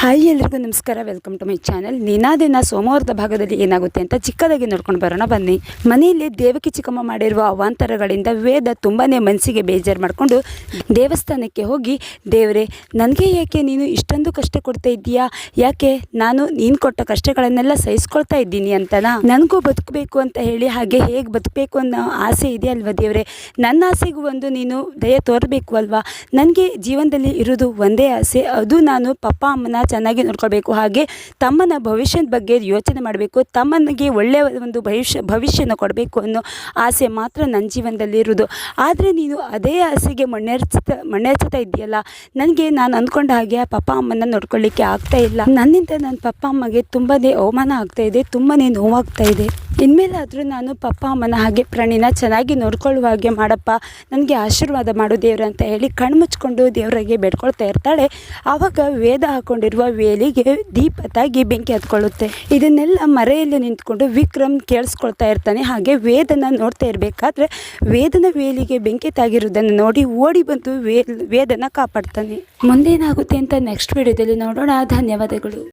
Hi ಎಲ್ರಿಗೂ ನಮಸ್ಕಾರ welcome to my channel ನಿನಾದಿನ ಸೋಮವಾರದ ಭಾಗದಲ್ಲಿ ಏನಾಗುತ್ತೆ ಅಂತ ಚಿಕ್ಕದಾಗಿ ನೋಡ್ಕೊಂಡು ಬರೋಣ, ಬನ್ನಿ. ಮನೆಯಲ್ಲಿ ದೇವಕಿ ಚಿಕ್ಕಮ್ಮ ಮಾಡಿರುವ ಅವಾಂತರಗಳಿಂದ ವೇದ ತುಂಬಾ ಮನಸ್ಸಿಗೆ ಬೇಜಾರು ಮಾಡಿಕೊಂಡು ದೇವಸ್ಥಾನಕ್ಕೆ ಹೋಗಿ, ದೇವರೇ, ನನಗೆ ಯಾಕೆ ನೀನು ಇಷ್ಟೊಂದು ಕಷ್ಟ ಕೊಡ್ತಾ ಇದ್ದೀಯಾ? ಯಾಕೆ ನಾನು ನೀನು ಕೊಟ್ಟ ಕಷ್ಟಗಳನ್ನೆಲ್ಲ ಸಹಿಸ್ಕೊಳ್ತಾ ಇದ್ದೀನಿ ಅಂತನಾ? ನನಗೂ ಬದುಕಬೇಕು ಅಂತ ಹೇಳಿ, ಹಾಗೆ ಹೇಗೆ ಬದುಕಬೇಕು ಅನ್ನೋ ಆಸೆ ಇದೆ ಅಲ್ವಾ ದೇವರೇ? ನನ್ನ ಆಸೆಗೂ ಒಂದು ನೀನು ದಯ ತೋರಬೇಕು ಅಲ್ವಾ? ನನಗೆ ಜೀವನದಲ್ಲಿ ಇರೋದು ಒಂದೇ ಆಸೆ. ಅದು ನಾನು ಪಪ್ಪ, ಅಮ್ಮನ ಚೆನ್ನಾಗಿ ನೋಡ್ಕೊಳ್ಬೇಕು. ಹಾಗೆ ತಮ್ಮನ ಭವಿಷ್ಯದ ಬಗ್ಗೆ ಯೋಚನೆ ಮಾಡಬೇಕು. ತಮ್ಮನಿಗೆ ಒಳ್ಳೆಯ ಒಂದು ಭವಿಷ್ಯ, ಭವಿಷ್ಯನ ಕೊಡಬೇಕು ಅನ್ನೋ ಆಸೆ ಮಾತ್ರ ನನ್ನ ಜೀವನದಲ್ಲಿ ಆದರೆ ನೀನು ಅದೇ ಆಸೆಗೆ ಮಣ್ಣೆರ್ಚ್ತಾ ಮಣ್ಣೆರ್ಚ್ತಾ ಇದೆಯಲ್ಲ ನನಗೆ ನಾನು ಅಂದ್ಕೊಂಡ ಹಾಗೆ ಆ ಪಪ್ಪ ಅಮ್ಮನ ನೋಡ್ಕೊಳ್ಳಿಕ್ಕೆ ಆಗ್ತಾ ಇಲ್ಲ. ನನ್ನಿಂದ ನನ್ನ ಪಪ್ಪ ಅಮ್ಮಗೆ ತುಂಬಾ ಅವಮಾನ ಆಗ್ತಾ ಇದೆ ತುಂಬಾ ನೋವಾಗ್ತಾ ಇದೆ. ಇನ್ಮೇಲಾದರೂ ನಾನು ಪಪ್ಪ, ಅಮ್ಮನ ಹಾಗೆ ಪ್ರಾಣಿನ ಚೆನ್ನಾಗಿ ನೋಡ್ಕೊಳ್ಳುವ ಹಾಗೆ ಮಾಡಪ್ಪ, ನನಗೆ ಆಶೀರ್ವಾದ ಮಾಡು ದೇವ್ರ ಅಂತ ಹೇಳಿ ಕಣ್ಣು ಮುಚ್ಕೊಂಡು ದೇವರಿಗೆ ಬೇಡ್ಕೊಳ್ತಾ ಇರ್ತಾಳೆ. ಆವಾಗ ವೇದ ಹಾಕೊಂಡಿರುವ ವೇಲಿಗೆ ದೀಪ ತಾಗಿ ಬೆಂಕಿ ಹತ್ಕೊಳ್ಳುತ್ತೆ. ಇದನ್ನೆಲ್ಲ ಮರೆಯಲ್ಲಿ ನಿಂತ್ಕೊಂಡು ವಿಕ್ರಮ್ ಕೇಳಿಸ್ಕೊಳ್ತಾ ಇರ್ತಾನೆ. ಹಾಗೆ ವೇದನ ನೋಡ್ತಾ ಇರಬೇಕಾದ್ರೆ ವೇದನ ವೇಲಿಗೆ ಬೆಂಕಿ ತಾಗಿರೋದನ್ನು ನೋಡಿ ಓಡಿ ಬಂದು ವೇ ವೇದನ ಕಾಪಾಡ್ತಾನೆ. ಮುಂದೇನಾಗುತ್ತೆ ಅಂತ ನೆಕ್ಸ್ಟ್ ವಿಡಿಯೋದಲ್ಲಿ ನೋಡೋಣ. ಧನ್ಯವಾದಗಳು.